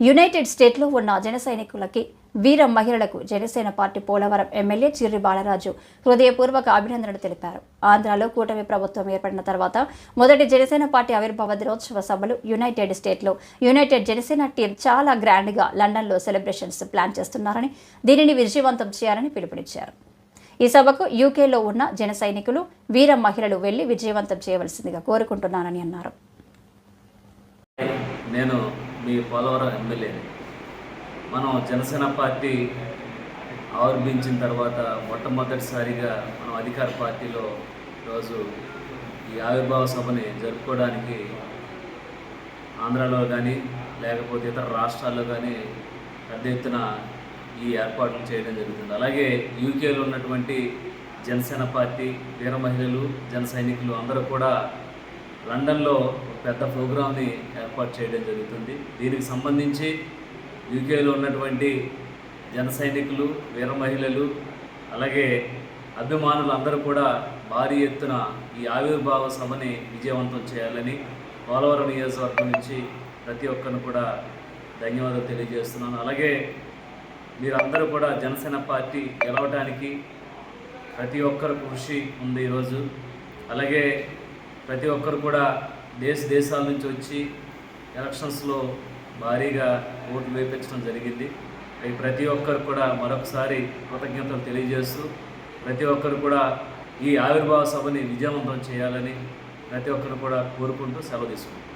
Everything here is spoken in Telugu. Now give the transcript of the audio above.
యునైటెడ్ స్టేట్లో ఉన్న జన సైనికులకి వీర మహిళలకు జనసేన పార్టీ పోలవరం ఎమ్మెల్యే చిర్రి బాలరాజు హృదయపూర్వక అభినందనలు తెలిపారు. ఆంధ్రాలో కూటమి ప్రభుత్వం ఏర్పడిన తర్వాత మొదటి జనసేన పార్టీ ఆవిర్భావ దినోత్సవ సభలు యునైటెడ్ స్టేట్లో. యునైటెడ్ జనసేన టీం చాలా గ్రాండ్గా లండన్లో సెలబ్రేషన్స్ ప్లాన్ చేస్తున్నారని దీనిని విజయవంతం చేయాలని పిలుపునిచ్చారు. ఈ సభకు యూకేలో ఉన్న జన సైనికులు వీర మహిళలు వెళ్ళి విజయవంతం చేయవలసిందిగా కోరుకుంటున్నానని అన్నారు. నేను మీ పోలవరం ఎమ్మెల్యేని మనం జనసేన పార్టీ ఆవిర్భించిన తర్వాత మొట్టమొదటిసారిగా మనం అధికార పార్టీలో రోజు ఈ ఆవిర్భావ సభని జరుపుకోవడానికి ఆంధ్రాలో కానీ లేకపోతే ఇతర రాష్ట్రాల్లో కానీ పెద్ద ఎత్తున ఈ ఏర్పాట్లు చేయడం జరుగుతుంది. అలాగే యూకేలో ఉన్నటువంటి జనసేన పార్టీ వీర మహిళలు జన సైనికులు అందరూ కూడా లండన్లో పెద్ద ప్రోగ్రామ్ని ఏర్పాటు చేయడం జరుగుతుంది. దీనికి సంబంధించి యూకేలో ఉన్నటువంటి జన సైనికులు వీర మహిళలు అలాగే అభిమానులు అందరూ కూడా భారీ ఎత్తున ఈ ఆవిర్భావ సభని విజయవంతం చేయాలని పోలవరం నియోజకవర్గం నుంచి ప్రతి ఒక్కరిని కూడా ధన్యవాదాలు తెలియజేస్తున్నాను. అలాగే మీరందరూ కూడా జనసేన పార్టీ గెలవడానికి ప్రతి ఒక్కరు కృషి ఉంది ఈరోజు. అలాగే ప్రతి ఒక్కరు కూడా దేశ దేశాల నుంచి వచ్చి ఎలక్షన్స్లో భారీగా ఓట్లు వేయించడం జరిగింది. అవి ప్రతి ఒక్కరు కూడా మరొకసారి కృతజ్ఞతలు తెలియజేస్తూ ప్రతి ఒక్కరు కూడా ఈ ఆవిర్భావ సభని విజయవంతం చేయాలని ప్రతి ఒక్కరు కూడా కోరుకుంటూ సెలవు తీసుకుంటాం